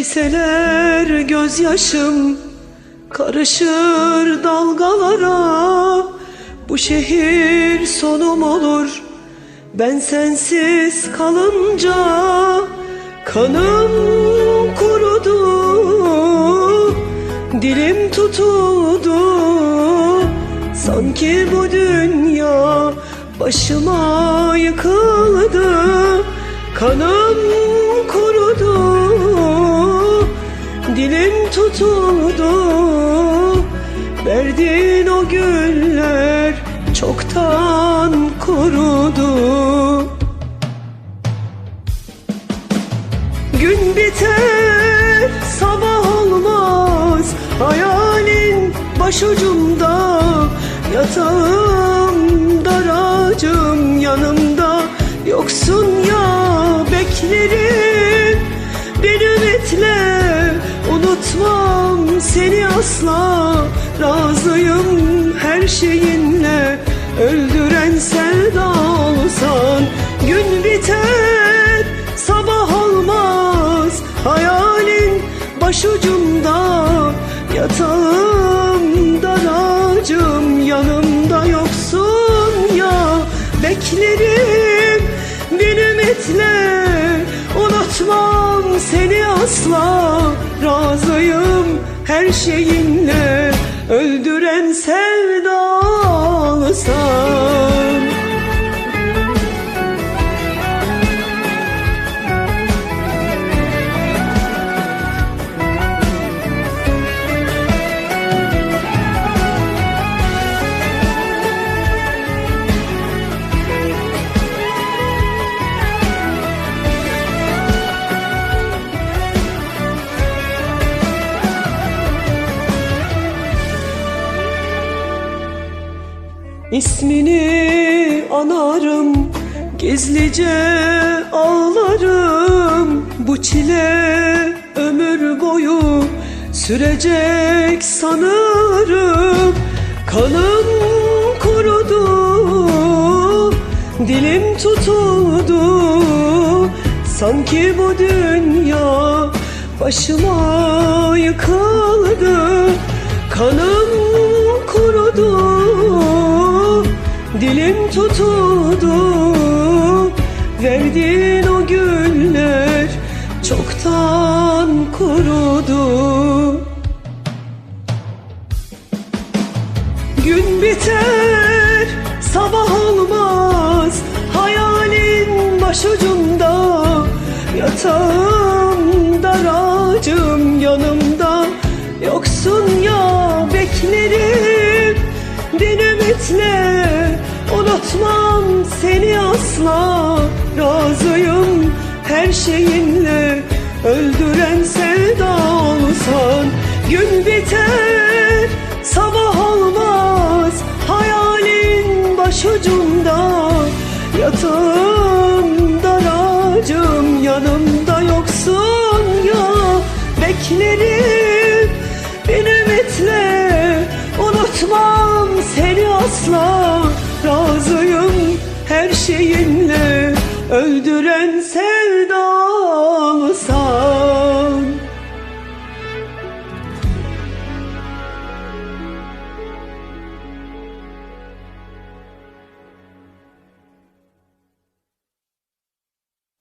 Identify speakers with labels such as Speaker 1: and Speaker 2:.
Speaker 1: Çiseler gözyaşım karışır dalgalara. Bu şehir sonum olur ben sensiz kalınca Kanım kurudu dilim tutuldu. Sanki bu dünya başıma yıkıldı Kanım Dilim tutuldu Verdiğin o güller çoktan kurudu. Gün biter sabah olmaz Hayalin başucumda Yatağım daracım yanımda asla Razıyım her şeyinle. Öldüren sevda olsan Gün biter sabah olmaz. Hayalin başucumda Yatağım daracım yanımda yoksun ya. Beklerim bir ümitle Unutmam seni asla Razıyım her şeyinle. Öldüren sevdalısan İsmini anarım Gizlice ağlarım. Bu çile ömür boyu Sürecek sanırım. Kanım kurudu Dilim tutuldu. Sanki bu dünya Başıma yıkıldı. Kanım Dilim tutuldu Verdiğin o güller Çoktan kurudu. Gün biter sabah olmaz Hayalin başucumda Yatağım daracım yanımda. Yoksun ya beklerim Bir ümitle Unutmam seni asla Razıyım. Her şeyinle Öldüren sevda olsan Gün biter sabah olmaz. Hayalin başucumda Yatağım daracım yanımda yoksun ya. Beklerim bir ümitle Unutmam seni asla Razıyım her şeyinle. Öldüren sevdamı sağ